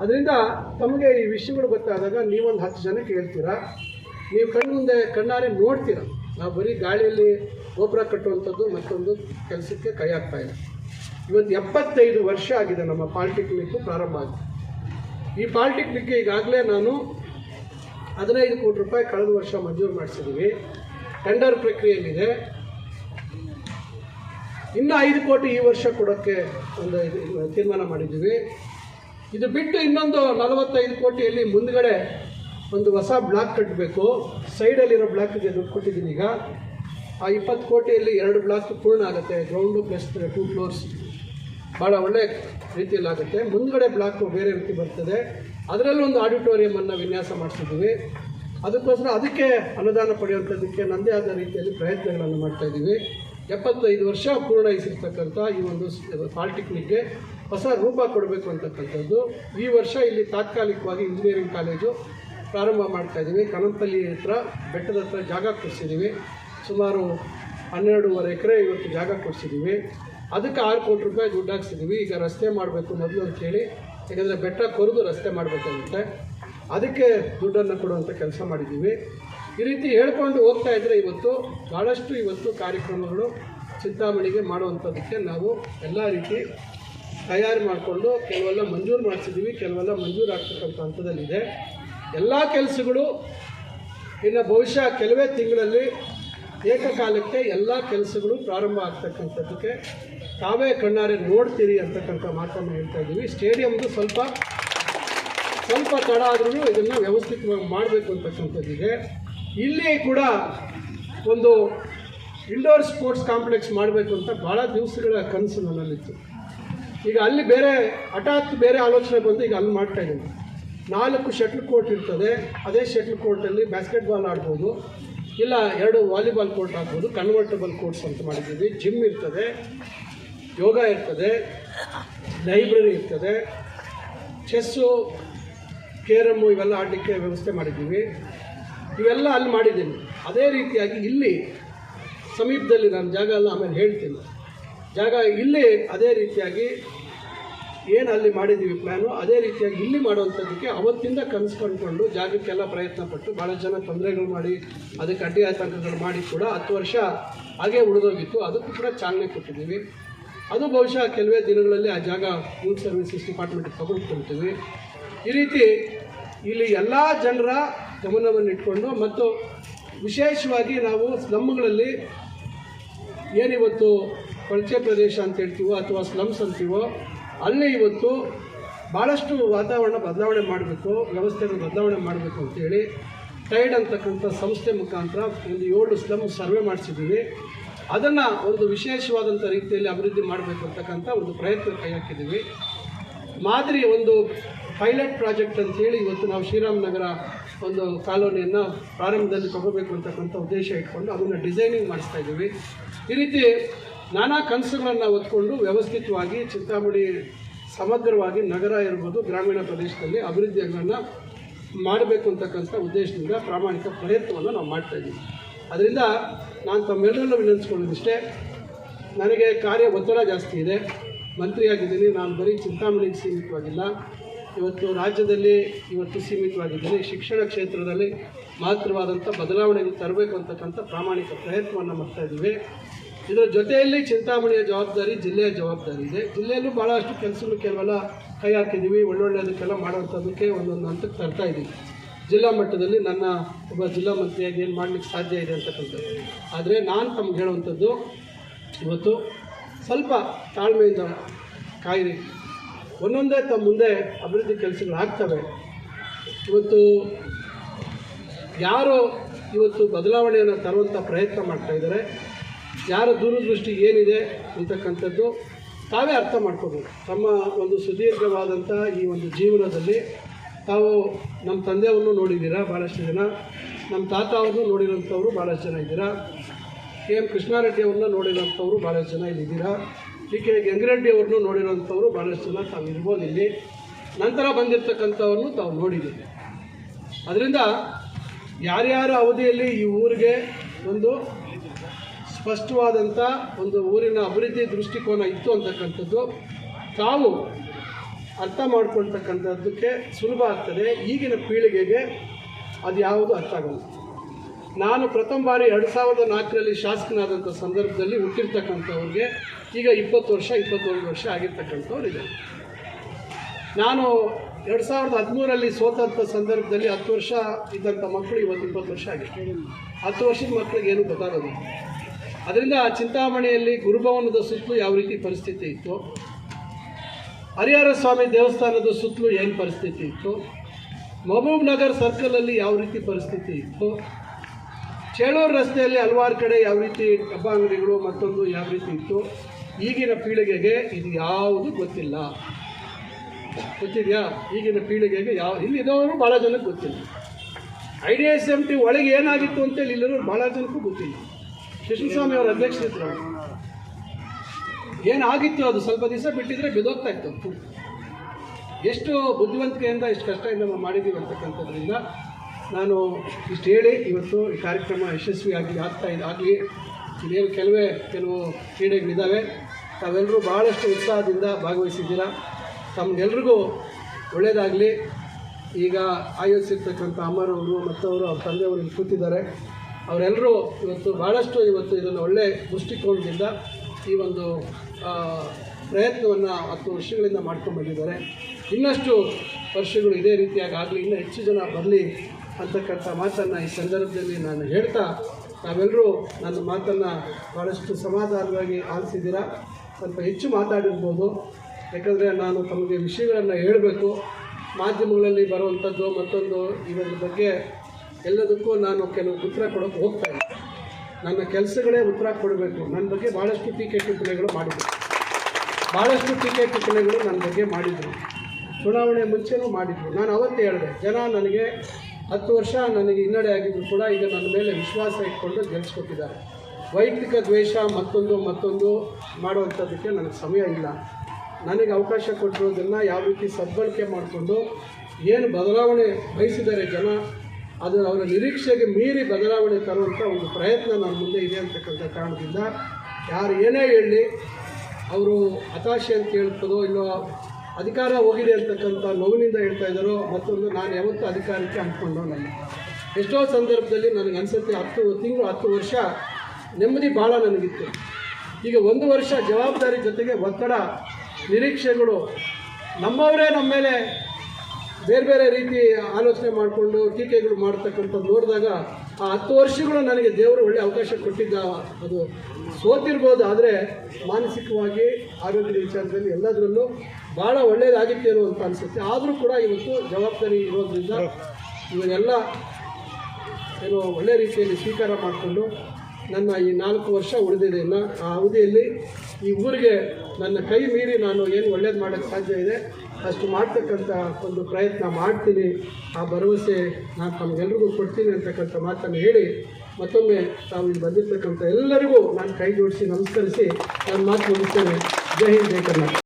ಅದರಿಂದ ತಮಗೆ ಈ ವಿಷಯಗಳು ಗೊತ್ತಾದಾಗ ನೀವೊಂದು ಹತ್ತು ಜನಕ್ಕೆ ಹೇಳ್ತೀರಾ ನೀವು ಕಣ್ಣು ಮುಂದೆ ಕಣ್ಣಾರೆ ನೋಡ್ತೀರ? ನಾವು ಬರೀ ಗಾಳಿಯಲ್ಲಿ ಗೊಬ್ಬರ ಕಟ್ಟುವಂಥದ್ದು ಮತ್ತೊಂದು ಕೆಲಸಕ್ಕೆ ಕೈ ಹಾಕ್ತಾ ಇಲ್ಲ. ಇವತ್ತು ಎಪ್ಪತ್ತೈದು ವರ್ಷ ಆಗಿದೆ ನಮ್ಮ ಪಾಲಿಟೆಕ್ನಿಕ್ ಪ್ರಾರಂಭ ಆಗಿದೆ. ಈ ಪಾಲಿಟೆಕ್ನಿಕ್ಗೆ ಈಗಾಗಲೇ ನಾನು ಹದಿನೈದು ಕೋಟಿ ರೂಪಾಯಿ ಕಳೆದ ವರ್ಷ ಮಂಜೂರು ಮಾಡಿಸಿದ್ದೀವಿ. ಟೆಂಡರ್ ಪ್ರಕ್ರಿಯೆಯಲ್ಲಿದೆ. ಇನ್ನು ಐದು ಕೋಟಿ ಈ ವರ್ಷ ಕೊಡೋಕ್ಕೆ ಒಂದು ತೀರ್ಮಾನ ಮಾಡಿದ್ದೀವಿ. ಇದು ಬಿಟ್ಟು ಇನ್ನೊಂದು ನಲವತ್ತೈದು ಕೋಟಿಯಲ್ಲಿ ಮುಂದ್ಗಡೆ ಒಂದು ಹೊಸ ಬ್ಲಾಕ್ ಕಟ್ಟಬೇಕು. ಸೈಡಲ್ಲಿರೋ ಬ್ಲಾಕ್ಗೆ ದುಡ್ಡು ಕೊಟ್ಟಿದ್ದೀನಿ ಈಗ. ಆ ಇಪ್ಪತ್ತು ಕೋಟಿಯಲ್ಲಿ ಎರಡು ಬ್ಲಾಕ್ ಪೂರ್ಣ ಆಗುತ್ತೆ. ಗ್ರೌಂಡು ಪ್ಲಸ್ ಟೂ ಫ್ಲೋರ್ಸ್ ಭಾಳ ಒಳ್ಳೆ ರೀತಿಯಲ್ಲಾಗುತ್ತೆ ಮುಂದ್ಗಡೆ ಬ್ಲಾಕು ಬೇರೆ ರೀತಿ ಬರ್ತದೆ. ಅದರಲ್ಲೂ ಒಂದು ಆಡಿಟೋರಿಯಮನ್ನು ವಿನ್ಯಾಸ ಮಾಡಿಸಿದ್ದೀವಿ. ಅದಕ್ಕೋಸ್ಕರ ಅದಕ್ಕೆ ಅನುದಾನ ಪಡೆಯುವಂಥದ್ದಕ್ಕೆ ನನ್ನದೇ ಆದ ರೀತಿಯಲ್ಲಿ ಪ್ರಯತ್ನಗಳನ್ನು ಮಾಡ್ತಾ ಇದ್ದೀವಿ. ಎಪ್ಪತ್ತೈದು ವರ್ಷ ಪೂರ್ಣಯಿಸಿರ್ತಕ್ಕಂಥ ಈ ಒಂದು ಪಾಲಿಟೆಕ್ನಿಕ್ಗೆ ಹೊಸ ರೂಪ ಕೊಡಬೇಕು ಅಂತಕ್ಕಂಥದ್ದು. ಈ ವರ್ಷ ಇಲ್ಲಿ ತಾತ್ಕಾಲಿಕವಾಗಿ ಇಂಜಿನಿಯರಿಂಗ್ ಕಾಲೇಜು ಪ್ರಾರಂಭ ಮಾಡ್ತಾ ಇದ್ದೀವಿ. ಕನಂಪಲ್ಲಿ ಹತ್ರ, ಬೆಟ್ಟದ ಹತ್ರ ಜಾಗ ಕೊಡಿಸಿದ್ದೀವಿ. ಸುಮಾರು ಹನ್ನೆರಡೂವರೆ ಎಕರೆ ಇವತ್ತು ಜಾಗ ಕೊಡಿಸಿದ್ದೀವಿ. ಅದಕ್ಕೆ ಆರು ಕೋಟಿ ರೂಪಾಯಿ ದುಡ್ಡು ಹಾಕ್ಸಿದ್ದೀವಿ. ಈಗ ರಸ್ತೆ ಮಾಡಬೇಕು ಮೊದಲು ಅಂತೇಳಿ. ಯಾಕಂದರೆ ಬೆಟ್ಟ ಕೊರೆದು ರಸ್ತೆ ಮಾಡಬೇಕಾಗುತ್ತೆ ಅದಕ್ಕೆ ದುಡ್ಡನ್ನು ಕೊಡುವಂಥ ಕೆಲಸ ಮಾಡಿದ್ದೀವಿ. ಈ ರೀತಿ ಹೇಳ್ಕೊಂಡು ಹೋಗ್ತಾ ಇದ್ದರೆ ಇವತ್ತು ಭಾಳಷ್ಟು ಇವತ್ತು ಕಾರ್ಯಕ್ರಮಗಳು ಚಿಂತಾಮಣಿಗೆ ಮಾಡುವಂಥದ್ದಕ್ಕೆ ನಾವು ಎಲ್ಲ ರೀತಿ ತಯಾರಿ ಮಾಡಿಕೊಂಡು ಕೆಲವೆಲ್ಲ ಮಂಜೂರು ಮಾಡಿಸಿದ್ದೀವಿ, ಕೆಲವೆಲ್ಲ ಮಂಜೂರು ಆಗ್ತಕ್ಕಂಥ ಹಂತದಲ್ಲಿದೆ. ಎಲ್ಲ ಕೆಲಸಗಳು ಇನ್ನು ಬಹುಶಃ ಕೆಲವೇ ತಿಂಗಳಲ್ಲಿ ಏಕಕಾಲಕ್ಕೆ ಎಲ್ಲ ಕೆಲಸಗಳು ಪ್ರಾರಂಭ ಆಗ್ತಕ್ಕಂಥದ್ದಕ್ಕೆ ತಾವೇ ಕಣ್ಣಾರೆ ನೋಡ್ತೀರಿ ಅಂತಕ್ಕಂಥ ಮಾತನ್ನು ಹೇಳ್ತಾ ಇದ್ದೀವಿ. ಸ್ಟೇಡಿಯಮ್ದು ಸ್ವಲ್ಪ ಸ್ವಲ್ಪ ತಡ ಆದ್ರೂ ಇದನ್ನು ವ್ಯವಸ್ಥಿತವಾಗಿ ಮಾಡಬೇಕು ಅಂತಕ್ಕಂಥದ್ದಿದೆ. ಇಲ್ಲಿ ಕೂಡ ಒಂದು ಇಂಡೋರ್ ಸ್ಪೋರ್ಟ್ಸ್ ಕಾಂಪ್ಲೆಕ್ಸ್ ಮಾಡಬೇಕು ಅಂತ ಭಾಳ ದಿವಸಗಳ ಕನಸು ನನ್ನಲ್ಲಿತ್ತು. ಈಗ ಅಲ್ಲಿ ಬೇರೆ, ಹಠಾತ್ ಬೇರೆ ಆಲೋಚನೆ ಬಂದು ಈಗ ಅಲ್ಲಿ ಮಾಡ್ತಾ ಇದ್ದೀನಿ. ನಾಲ್ಕು ಶಟ್ಲ್ ಕೋರ್ಟ್ ಇರ್ತದೆ, ಅದೇ ಶಟ್ಲ್ ಕೋರ್ಟಲ್ಲಿ ಬಾಸ್ಕೆಟ್ಬಾಲ್ ಆಡ್ಬೋದು, ಇಲ್ಲ ಎರಡು ವಾಲಿಬಾಲ್ ಕೋರ್ಟ್ ಆಗ್ಬೋದು ಕನ್ವರ್ಟಬಲ್ ಕೋರ್ಟ್ಸ್ ಅಂತ ಮಾಡಿದ್ದೀವಿ. ಜಿಮ್ ಇರ್ತದೆ, ಯೋಗ ಇರ್ತದೆ ಲೈಬ್ರರಿ ಇರ್ತದೆ ಚೆಸ್ಸು ಕೇರಮ್ಮು ಇವೆಲ್ಲ ಆಡಲಿಕ್ಕೆ ವ್ಯವಸ್ಥೆ ಮಾಡಿದ್ದೀವಿ. ಇವೆಲ್ಲ ಅಲ್ಲಿ ಮಾಡಿದ್ದೀನಿ. ಅದೇ ರೀತಿಯಾಗಿ ಇಲ್ಲಿ ಸಮೀಪದಲ್ಲಿ ನಾನು ಜಾಗ ಎಲ್ಲ ಆಮೇಲೆ ಹೇಳ್ತೀನಿ. ಜಾಗ ಇಲ್ಲಿ ಅದೇ ರೀತಿಯಾಗಿ ಏನು ಅಲ್ಲಿ ಮಾಡಿದ್ದೀವಿ ಪ್ಲ್ಯಾನು ಅದೇ ರೀತಿಯಾಗಿ ಇಲ್ಲಿ ಮಾಡುವಂಥದ್ದಕ್ಕೆ ಅವತ್ತಿಂದ ಕನಸು ಕಂಡುಕೊಂಡು ಜಾಗಕ್ಕೆಲ್ಲ ಪ್ರಯತ್ನ ಪಟ್ಟು ಭಾಳ ಜನ ತೊಂದರೆಗಳು ಮಾಡಿ, ಅದಕ್ಕೆ ಅಡ್ಡಿ ಆತಂಕಗಳು ಮಾಡಿ ಕೂಡ ಹತ್ತು ವರ್ಷ ಹಾಗೇ ಉಳಿದೋಗಿತ್ತು. ಅದಕ್ಕೂ ಕೂಡ ಚಾಲನೆ ಕೊಟ್ಟಿದ್ದೀವಿ. ಅದು ಬಹುಶಃ ಕೆಲವೇ ದಿನಗಳಲ್ಲಿ ಆ ಜಾಗ ಯೂತ್ ಸರ್ವಿಸಸ್ ಡಿಪಾರ್ಟ್ಮೆಂಟ್ಗೆ ತಗೊಂಡ್ಕೊಳ್ತೀವಿ. ಈ ರೀತಿ ಇಲ್ಲಿ ಎಲ್ಲ ಜನರ ಗಮನವನ್ನು ಇಟ್ಕೊಂಡು ಮತ್ತು ವಿಶೇಷವಾಗಿ ನಾವು ಸ್ಲಮ್ಗಳಲ್ಲಿ ಏನಿವತ್ತು ಕೊಳಚೆ ಪ್ರದೇಶ ಅಂತ ಹೇಳ್ತೀವೋ ಅಥವಾ ಸ್ಲಮ್ಸ್ ಅಂತೀವೋ ಅಲ್ಲಿ ಇವತ್ತು ಭಾಳಷ್ಟು ವಾತಾವರಣ ಬದಲಾವಣೆ ಮಾಡಬೇಕು, ವ್ಯವಸ್ಥೆಯನ್ನು ಬದಲಾವಣೆ ಮಾಡಬೇಕು ಅಂತೇಳಿ ಟೈಡ್ ಅಂತಕ್ಕಂಥ ಸಂಸ್ಥೆ ಮುಖಾಂತರ ಒಂದು ಏಳು ಸ್ಲಮ್ ಸರ್ವೆ ಮಾಡಿಸಿದ್ದೀವಿ. ಅದನ್ನು ಒಂದು ವಿಶೇಷವಾದಂಥ ರೀತಿಯಲ್ಲಿ ಅಭಿವೃದ್ಧಿ ಮಾಡಬೇಕು ಅಂತಕ್ಕಂಥ ಒಂದು ಪ್ರಯತ್ನ ಕೈ ಹಾಕಿದ್ದೀವಿ. ಮಾದರಿ ಒಂದು ಪೈಲಟ್ ಪ್ರಾಜೆಕ್ಟ್ ಅಂತೇಳಿ ಇವತ್ತು ನಾವು ಶ್ರೀರಾಮನಗರ ಒಂದು ಕಾಲೋನಿಯನ್ನು ಪ್ರಾರಂಭದಲ್ಲಿ ತಗೋಬೇಕು ಅಂತಕ್ಕಂಥ ಉದ್ದೇಶ ಇಟ್ಕೊಂಡು ಅದನ್ನು ಡಿಸೈನಿಂಗ್ ಮಾಡಿಸ್ತಾ ಇದ್ದೀವಿ. ಈ ರೀತಿ ನಾನಾ ಕನಸುಗಳನ್ನು ಹೊತ್ಕೊಂಡು ವ್ಯವಸ್ಥಿತವಾಗಿ ಚಿಂತಾಮಣಿ ಸಮಗ್ರವಾಗಿ ನಗರ ಇರ್ಬೋದು ಗ್ರಾಮೀಣ ಪ್ರದೇಶದಲ್ಲಿ ಅಭಿವೃದ್ಧಿಗಳನ್ನು ಮಾಡಬೇಕು ಅಂತಕ್ಕಂಥ ಉದ್ದೇಶದಿಂದ ಪ್ರಾಮಾಣಿಕ ಪ್ರಯತ್ನವನ್ನು ನಾವು ಮಾಡ್ತಾ ಇದ್ದೀವಿ. ಅದರಿಂದ ನಾನು ತಮ್ಮೆಲ್ಲರನ್ನು ವಿನಂತಿಸ್ಕೊಳ್ಳೋದಿಷ್ಟೇ, ನನಗೆ ಕಾರ್ಯ ಒತ್ತಡ ಜಾಸ್ತಿ ಇದೆ, ಮಂತ್ರಿಯಾಗಿದ್ದೀನಿ, ನಾನು ಬರೀ ಚಿಂತಾಮಣಿಗೆ ಸೀಮಿತವಾಗಿಲ್ಲ. ಇವತ್ತು ರಾಜ್ಯದಲ್ಲಿ, ಇವತ್ತು ಸೀಮಿತವಾಗಿದ್ದೀನಿ, ಶಿಕ್ಷಣ ಕ್ಷೇತ್ರದಲ್ಲಿ ಮಹತ್ತರವಾದಂಥ ಬದಲಾವಣೆಗಳು ತರಬೇಕು ಅಂತಕ್ಕಂಥ ಪ್ರಾಮಾಣಿಕ ಪ್ರಯತ್ನವನ್ನು ಮಾಡ್ತಾ ಇದ್ದೀವಿ. ಇದರ ಜೊತೆಯಲ್ಲಿ ಚಿಂತಾಮಣಿಯ ಜವಾಬ್ದಾರಿ ಜಿಲ್ಲೆಯ ಜವಾಬ್ದಾರಿ ಇದೆ. ಜಿಲ್ಲೆಯಲ್ಲೂ ಭಾಳಷ್ಟು ಕೆಲಸಗಳು ಕೆಲವೆಲ್ಲ ಕೈ ಹಾಕಿದ್ದೀವಿ ಒಳ್ಳೊಳ್ಳೆದಕ್ಕೆಲ್ಲ ಮಾಡುವಂಥದ್ದಕ್ಕೆ ಒಂದೊಂದು ಹಂತಕ್ಕೆ ತರ್ತಾ ಇದ್ದೀವಿ. ಜಿಲ್ಲಾ ಮಟ್ಟದಲ್ಲಿ ನನ್ನ ಒಬ್ಬ ಜಿಲ್ಲಾ ಮಂತ್ರಿಯಾಗಿ ಏನು ಮಾಡಲಿಕ್ಕೆ ಸಾಧ್ಯ ಇದೆ ಅಂತಕ್ಕಂಥದ್ದು ಆದರೆ ನಾನು ತಮ್ಗೆ ಹೇಳುವಂಥದ್ದು, ಇವತ್ತು ಸ್ವಲ್ಪ ತಾಳ್ಮೆಯಿಂದ ಕಾಯಿರಿ. ಒಂದೊಂದೇ ತಮ್ಮ ಮುಂದೆ ಅಭಿವೃದ್ಧಿ ಕೆಲಸಗಳು ಆಗ್ತವೆ. ಇವತ್ತು ಯಾರು ಇವತ್ತು ಬದಲಾವಣೆಯನ್ನು ತರುವಂಥ ಪ್ರಯತ್ನ ಮಾಡ್ತಾ ಇದ್ದಾರೆ. ಯಾರ ದೂರದೃಷ್ಟಿ ಏನಿದೆ ಅಂತಕ್ಕಂಥದ್ದು ತಾವೇ ಅರ್ಥ ಮಾಡ್ಕೋಬೇಕು. ತಮ್ಮ ಒಂದು ಸುದೀರ್ಘವಾದಂಥ ಈ ಒಂದು ಜೀವನದಲ್ಲಿ ತಾವು ನಮ್ಮ ತಂದೆಯವ್ರನ್ನೂ ನೋಡಿದ್ದೀರಾ? ಭಾಳಷ್ಟು ಜನ. ನಮ್ಮ ತಾತ ಅವ್ರನ್ನೂ ನೋಡಿರೋಂಥವ್ರು ಭಾಳಷ್ಟು ಜನ ಇದ್ದೀರಾ? ಕೆ ಎಂ ಕೃಷ್ಣಾರೆಡ್ಡಿ ಅವ್ರನ್ನ ನೋಡಿರೋಂಥವ್ರು ಭಾಳಷ್ಟು ಜನ ಇಲ್ಲಿದ್ದೀರಾ ಡಿ ಕೆ ಅವ್ರನ್ನೂ ನೋಡಿರೋಂಥವ್ರು ಭಾಳಷ್ಟು ಜನ ತಾವು ಇರ್ಬೋದು ಇಲ್ಲಿ. ನಂತರ ಬಂದಿರತಕ್ಕಂಥವ್ರನ್ನು ತಾವು ನೋಡಿದ್ದೀರಿ ಅದರಿಂದ ಯಾರ್ಯಾರ ಅವಧಿಯಲ್ಲಿ ಈ ಊರಿಗೆ ಒಂದು ಸ್ಪಷ್ಟವಾದಂಥ ಒಂದು ಊರಿನ ಅಭಿವೃದ್ಧಿ ದೃಷ್ಟಿಕೋನ ಇತ್ತು ಅಂತಕ್ಕಂಥದ್ದು. ತಾವು ಅರ್ಥ ಮಾಡ್ಕೊಳ್ತಕ್ಕಂಥದ್ದಕ್ಕೆ ಸುಲಭ ಆಗ್ತದೆ. ಈಗಿನ ಪೀಳಿಗೆಗೆ ಅದು ಯಾವುದು ಅರ್ಥ ಆಗಲ್ಲ. ನಾನು ಪ್ರಥಮ ಬಾರಿ ಎರಡು ಸಾವಿರದ ನಾಲ್ಕರಲ್ಲಿ ಶಾಸಕನಾದಂಥ ಸಂದರ್ಭದಲ್ಲಿ ಹುಟ್ಟಿರ್ತಕ್ಕಂಥವ್ರಿಗೆ ಈಗ ಇಪ್ಪತ್ತು ವರ್ಷ, ಇಪ್ಪತ್ತೊಂದು ವರ್ಷ ಆಗಿರ್ತಕ್ಕಂಥವ್ರಿದೆ ನಾನು ಎರಡು ಸಾವಿರದ ಹದಿಮೂರಲ್ಲಿ ಸೋತಂಥ ಸಂದರ್ಭದಲ್ಲಿ ಹತ್ತು ವರ್ಷ ಇದ್ದಂಥ ಮಕ್ಕಳು ಇವತ್ತು ಇಪ್ಪತ್ತು ವರ್ಷ ಆಗಿದೆ. ಹತ್ತು ವರ್ಷದ ಮಕ್ಕಳಿಗೆ ಏನು ಗೊತ್ತಾಗೋದು ಅದರಿಂದ ಆ ಚಿಂತಾಮಣಿಯಲ್ಲಿ ಗುರುಭವನದ ಸುತ್ತಲೂ ಯಾವ ರೀತಿ ಪರಿಸ್ಥಿತಿ ಇತ್ತು? ಹರಿಹರ ಸ್ವಾಮಿ ದೇವಸ್ಥಾನದ ಸುತ್ತಲೂ ಏನು ಪರಿಸ್ಥಿತಿ ಇತ್ತು? ಮಹಬೂಬ್ ನಗರ್ ಸರ್ಕಲಲ್ಲಿ ಯಾವ ರೀತಿ ಪರಿಸ್ಥಿತಿ ಇತ್ತು? ಚೇಳೂರು ರಸ್ತೆಯಲ್ಲಿ ಹಲವಾರು ಕಡೆ ಯಾವ ರೀತಿ ಡಬ್ಬ ಅಂಗಡಿಗಳು ಮತ್ತೊಂದು ಯಾವ ರೀತಿ ಇತ್ತು? ಈಗಿನ ಪೀಳಿಗೆಗೆ ಇದು ಯಾವುದು ಗೊತ್ತಿಲ್ಲ. ಗೊತ್ತಿದೆಯಾ? ಈಗಿನ ಪೀಳಿಗೆಗೆ ಯಾವ ಇಲ್ಲಿದ್ದವರು ಭಾಳ ಜನಕ್ಕೆ ಗೊತ್ತಿಲ್ಲ. I D S M T ಒಳಗೆ ಏನಾಗಿತ್ತು ಅಂತೇಳಿ ಇಲ್ಲಿರೋರು ಭಾಳ ಜನಕ್ಕೂ ಗೊತ್ತಿಲ್ಲ. ಕೃಷ್ಣಸ್ವಾಮಿ ಅವರು ಅಧ್ಯಕ್ಷರಿದ್ರು ಏನಾಗಿತ್ತು ಅದು? ಸ್ವಲ್ಪ ದಿವಸ ಬಿಟ್ಟಿದ್ರೆ ಬಿದೋಗ್ತಾ ಇತ್ತು ಎಷ್ಟು ಬುದ್ಧಿವಂತಿಕೆಯಿಂದ ಎಷ್ಟು ಕಷ್ಟದಿಂದ ನಾವು ಮಾಡಿದ್ದೀವಿ ಅಂತಕ್ಕಂಥದ್ರಿಂದ ನಾನು ಇಷ್ಟು ಹೇಳಿ ಇವತ್ತು ಈ ಕಾರ್ಯಕ್ರಮ ಯಶಸ್ವಿಯಾಗಿ ಆಗ್ತಾ ಇದೆ, ಆಗಲಿ. ಇದೇನು ಕೆಲವೇ ಕೆಲವು ಕ್ರೀಡೆಗಳಿದ್ದಾವೆ. ತಾವೆಲ್ಲರೂ ಭಾಳಷ್ಟು ಉತ್ಸಾಹದಿಂದ ಭಾಗವಹಿಸಿದ್ದೀರಾ. ತಮ್ಗೆಲ್ರಿಗೂ ಒಳ್ಳೆಯದಾಗಲಿ. ಈಗ ಆಯೋಜಿಸಿರ್ತಕ್ಕಂಥ ಅಮರವರು ಮತ್ತವರು ಅವ್ರ ತಂದೆಯವರು ಇಲ್ಲಿ ಕೂತಿದ್ದಾರೆ. ಅವರೆಲ್ಲರೂ ಇವತ್ತು ಭಾಳಷ್ಟು ಇವತ್ತು ಇದನ್ನು ಒಳ್ಳೆ ದೃಷ್ಟಿಕೋನದಿಂದ ಈ ಒಂದು ಪ್ರಯತ್ನವನ್ನು ಹತ್ತು ವರ್ಷಗಳಿಂದ ಮಾಡ್ಕೊಂಡು ಬಂದಿದ್ದಾರೆ. ಇನ್ನಷ್ಟು ವರ್ಷಗಳು ಇದೇ ರೀತಿಯಾಗಿ ಆಗಲಿ, ಇನ್ನೂ ಹೆಚ್ಚು ಜನ ಬರಲಿ ಅಂತಕ್ಕಂಥ ಮಾತನ್ನು ಈ ಸಂದರ್ಭದಲ್ಲಿ ನಾನು ಹೇಳ್ತಾ ತಾವೆಲ್ಲರೂ ನನ್ನ ಮಾತನ್ನು ಭಾಳಷ್ಟು ಸಮಾಧಾನವಾಗಿ ಆಲಿಸಿದ್ದೀರಾ? ಸ್ವಲ್ಪ ಹೆಚ್ಚು ಮಾತಾಡಿರ್ಬೋದು. ಯಾಕಂದರೆ ನಾನು ತಮಗೆ ವಿಷಯಗಳನ್ನು ಹೇಳಬೇಕು. ಮಾಧ್ಯಮಗಳಲ್ಲಿ ಬರುವಂಥದ್ದು ಮತ್ತೊಂದು ಇದರ ಬಗ್ಗೆ ಎಲ್ಲದಕ್ಕೂ ನಾನು ಕೆಲವು ಉತ್ತರ ಕೊಡೋಕೆ ಹೋಗ್ತಾ ಇಲ್ಲ. ನನ್ನ ಕೆಲಸಗಳೇ ಉತ್ತರ ಕೊಡಬೇಕು. ನನ್ನ ಬಗ್ಗೆ ಭಾಳಷ್ಟು ಟೀಕೆ ಟಿಪ್ಪಣಿಗಳು ಮಾಡಿದರು. ಭಾಳಷ್ಟು ಟೀಕೆ ಟಿಪ್ಪಣಿಗಳು ನನ್ನ ಬಗ್ಗೆ ಮಾಡಿದರು. ಚುನಾವಣೆ ಮುಂಚೆನೂ ಮಾಡಿದರು. ನಾನು ಅವತ್ತೇ ಹೇಳಿದೆ, ಜನ ನನಗೆ ಹತ್ತು ವರ್ಷ ನನಗೆ ಹಿನ್ನಡೆ ಆಗಿದ್ರು ಕೂಡ ಈಗ ನನ್ನ ಮೇಲೆ ವಿಶ್ವಾಸ ಇಟ್ಕೊಂಡು ಗೆಲ್ಲಿಸ್ಕೊಟ್ಟಿದ್ದಾರೆ ವೈಯಕ್ತಿಕ ದ್ವೇಷ ಮತ್ತೊಂದು ಮತ್ತೊಂದು ಮಾಡುವಂಥದ್ದಕ್ಕೆ ನನಗೆ ಸಮಯ ಇಲ್ಲ. ನನಗೆ ಅವಕಾಶ ಕೊಟ್ಟಿರೋದನ್ನು ಯಾವ ರೀತಿ ಸದ್ಬಳಕೆ ಮಾಡಿಕೊಂಡು, ಏನು ಬದಲಾವಣೆ ಬಯಸಿದ್ದಾರೆ ಜನ ಅದು ಅವರ ನಿರೀಕ್ಷೆಗೆ ಮೀರಿ ಬದಲಾವಣೆ ತರುವಂಥ ಒಂದು ಪ್ರಯತ್ನ ನನ್ನ ಮುಂದೆ ಇದೆ ಅಂತಕ್ಕಂಥ ಕಾರಣದಿಂದ ಯಾರು ಏನೇ ಹೇಳಿ ಅವರು ಹತಾಶೆ ಅಂತ ಹೇಳ್ತದೋ ಇಲ್ಲೋ ಅಧಿಕಾರ ಹೋಗಿದೆ ಅಂತಕ್ಕಂಥ ನೋವಿನಿಂದ ಹೇಳ್ತಾ ಇದ್ದಾರೋ ಮತ್ತೊಂದು ನಾನು ಯಾವತ್ತೂ ಅಧಿಕಾರಕ್ಕೆ ಅಂದ್ಕೊಂಡವನಲ್ಲ ಎಷ್ಟೋ ಸಂದರ್ಭದಲ್ಲಿ ನನಗೆ ಅನಿಸುತ್ತೆ ಹತ್ತು ತಿಂಗಳು, ಹತ್ತು ವರ್ಷ ನೆಮ್ಮದಿ ಭಾಳ ನನಗಿತ್ತು. ಈಗ ಒಂದು ವರ್ಷ ಜವಾಬ್ದಾರಿ ಜೊತೆಗೆ ಒತ್ತಡ, ನಿರೀಕ್ಷೆಗಳು ನಮ್ಮವರೇ ನಮ್ಮ ಮೇಲೆ ಬೇರೆ ಬೇರೆ ರೀತಿ ಆಲೋಚನೆ ಮಾಡಿಕೊಂಡು ಟೀಕೆಗಳು ಮಾಡ್ತಕ್ಕಂಥದ್ದು ನೋಡಿದಾಗ ಆ ಹತ್ತು ವರ್ಷಗಳು ನನಗೆ ದೇವರು ಒಳ್ಳೆ ಅವಕಾಶ ಕೊಟ್ಟಿದ್ದ ಅದು ಸೋತಿರ್ಬೋದು, ಆದರೆ ಮಾನಸಿಕವಾಗಿ ಆರೋಗ್ಯದ ವಿಚಾರದಲ್ಲಿ ಎಲ್ಲದರಲ್ಲೂ ಭಾಳ ಒಳ್ಳೆಯದಾಗಿತ್ತೇನೋ ಅಂತ ಅನಿಸುತ್ತೆ. ಆದರೂ ಕೂಡ ಇವತ್ತು ಜವಾಬ್ದಾರಿ ಇರೋದ್ರಿಂದ ಇವನ್ನೆಲ್ಲ ಏನು ಒಳ್ಳೆ ರೀತಿಯಲ್ಲಿ ಸ್ವೀಕಾರ ಮಾಡಿಕೊಂಡು ನನ್ನ ಈ ನಾಲ್ಕು ವರ್ಷ ಉಳಿದಿದೆ ಇನ್ನು. ಆ ಅವಧಿಯಲ್ಲಿ ಈ ಊರಿಗೆ ನನ್ನ ಕೈ ಮೀರಿ ನಾನು ಏನು ಒಳ್ಳೇದು ಮಾಡೋಕ್ಕೆ ಸಾಧ್ಯ ಇದೆ. ಅಷ್ಟು ಮಾಡ್ತಕ್ಕಂಥ ಒಂದು ಪ್ರಯತ್ನ ಮಾಡ್ತೀನಿ. ಆ ಭರವಸೆ ನಾನು ತಮಗೆಲ್ರಿಗೂ ಕೊಡ್ತೀನಿ ಅಂತಕ್ಕಂಥ ಮಾತನ್ನು ಹೇಳಿ, ಮತ್ತೊಮ್ಮೆ ತಾವು ಇಲ್ಲಿ ಬಂದಿರ್ತಕ್ಕಂಥ ಎಲ್ಲರಿಗೂ ನಾನು ಕೈ ಜೋಡಿಸಿ ನಮಸ್ಕರಿಸಿ ನನ್ನ ಮಾತು ಮುಗಿಸ್ತೇನೆ. ಜೈ ಹಿಂದ್, ಜೈ ಕರ್ನಾಟಕ.